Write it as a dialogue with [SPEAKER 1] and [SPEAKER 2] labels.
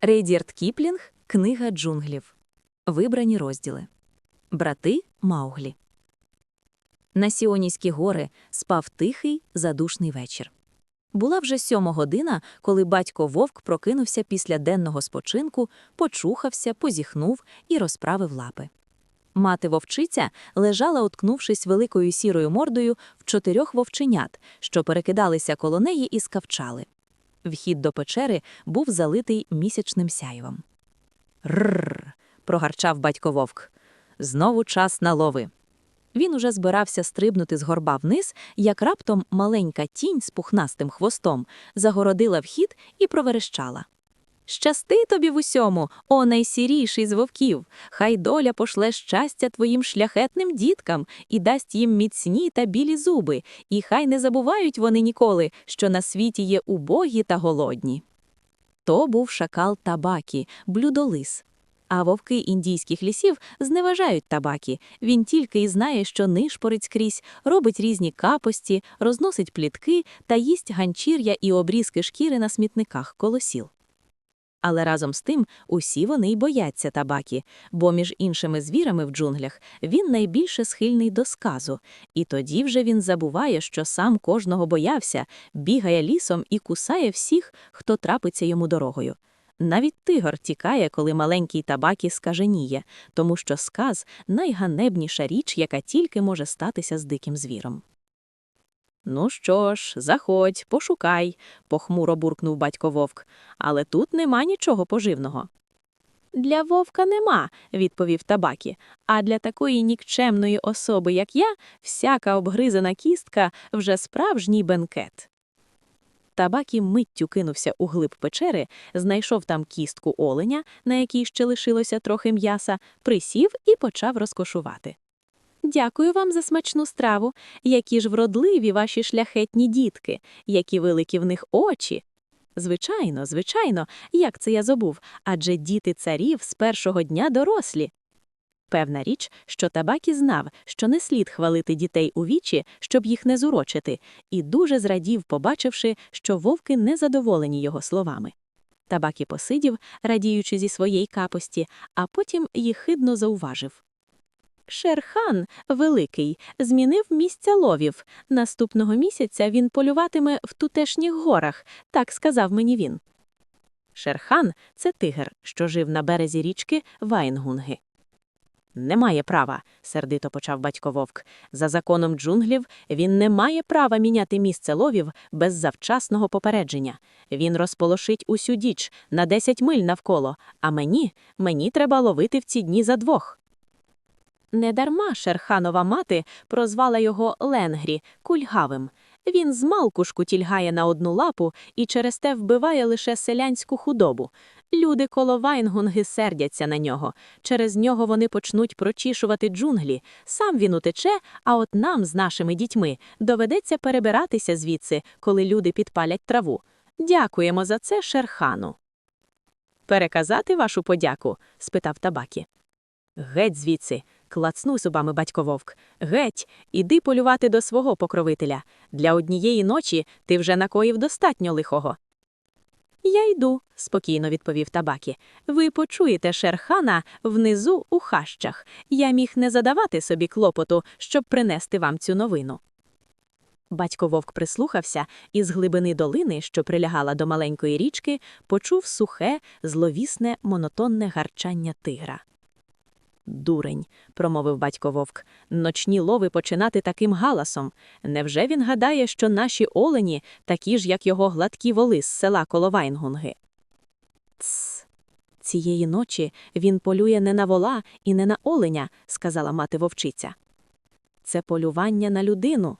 [SPEAKER 1] Рейдірд Кіплінг Книга джунглів. Вибрані розділи. Брати Мауглі. На Сіонійські гори спав тихий, задушний вечір. Була вже сьома година, коли батько вовк прокинувся після денного спочинку, почухався, позіхнув і розправив лапи. Мати вовчиця лежала, уткнувшись великою сірою мордою в чотирьох вовченят, що перекидалися коло неї і скавчали. Вхід до печери був залитий місячним сяйвом. Ррр. прогарчав батько вовк. Знову час на лови. Він уже збирався стрибнути з горба вниз, як раптом маленька тінь з пухнастим хвостом загородила вхід і проверещала. Щасти тобі в усьому, о найсіріший з вовків! Хай доля пошле щастя твоїм шляхетним діткам і дасть їм міцні та білі зуби, і хай не забувають вони ніколи, що на світі є убогі та голодні. То був шакал табакі, блюдолис. А вовки індійських лісів зневажають табакі. Він тільки й знає, що нишпорить скрізь, робить різні капості, розносить плітки та їсть ганчір'я і обрізки шкіри на смітниках коло сіл. Але разом з тим усі вони й бояться табакі, бо між іншими звірами в джунглях він найбільше схильний до сказу, і тоді вже він забуває, що сам кожного боявся, бігає лісом і кусає всіх, хто трапиться йому дорогою. Навіть тигр тікає, коли маленький табакі скаженіє, тому що сказ найганебніша річ, яка тільки може статися з диким звіром. Ну що ж, заходь, пошукай, похмуро буркнув батько вовк, але тут нема нічого поживного. Для вовка нема, відповів табакі, а для такої нікчемної особи, як я, всяка обгризана кістка вже справжній бенкет. Табакі миттю кинувся у глиб печери, знайшов там кістку оленя, на якій ще лишилося трохи м'яса, присів і почав розкошувати. Дякую вам за смачну страву. Які ж вродливі ваші шляхетні дітки, які великі в них очі. Звичайно, звичайно, як це я забув, адже діти царів з першого дня дорослі. Певна річ, що табакі знав, що не слід хвалити дітей у вічі, щоб їх не зурочити, і дуже зрадів, побачивши, що вовки не задоволені його словами. Табакі посидів, радіючи зі своєї капості, а потім їхидно зауважив. Шерхан, великий, змінив місця ловів. Наступного місяця він полюватиме в тутешніх горах, так сказав мені він. Шерхан це тигр, що жив на березі річки Вайнгунги. Немає права, сердито почав батько вовк. За законом джунглів він не має права міняти місце ловів без завчасного попередження. Він розполошить усю діч на 10 миль навколо, а мені, мені треба ловити в ці дні за двох. Недарма Шерханова мати прозвала його Ленгрі кульгавим. Він змалку шкутільгає на одну лапу і через те вбиває лише селянську худобу. Люди коло Вайнгунги сердяться на нього. Через нього вони почнуть прочішувати джунглі. Сам він утече, а от нам з нашими дітьми доведеться перебиратися звідси, коли люди підпалять траву. Дякуємо за це Шерхану. Переказати вашу подяку? спитав табакі. Геть звідси, клацнув зубами батько вовк. Геть, іди полювати до свого покровителя. Для однієї ночі ти вже накоїв достатньо лихого. Я йду, спокійно відповів табакі. Ви почуєте шерхана внизу у хащах. Я міг не задавати собі клопоту, щоб принести вам цю новину. Батько вовк прислухався і з глибини долини, що прилягала до маленької річки, почув сухе, зловісне, монотонне гарчання тигра. Дурень, промовив батько вовк, ночні лови починати таким галасом. Невже він гадає, що наші олені такі ж, як його гладкі воли з села коло Вайнгунги? Тс. Цієї ночі він полює не на вола і не на оленя, сказала мати вовчиця. Це полювання на людину,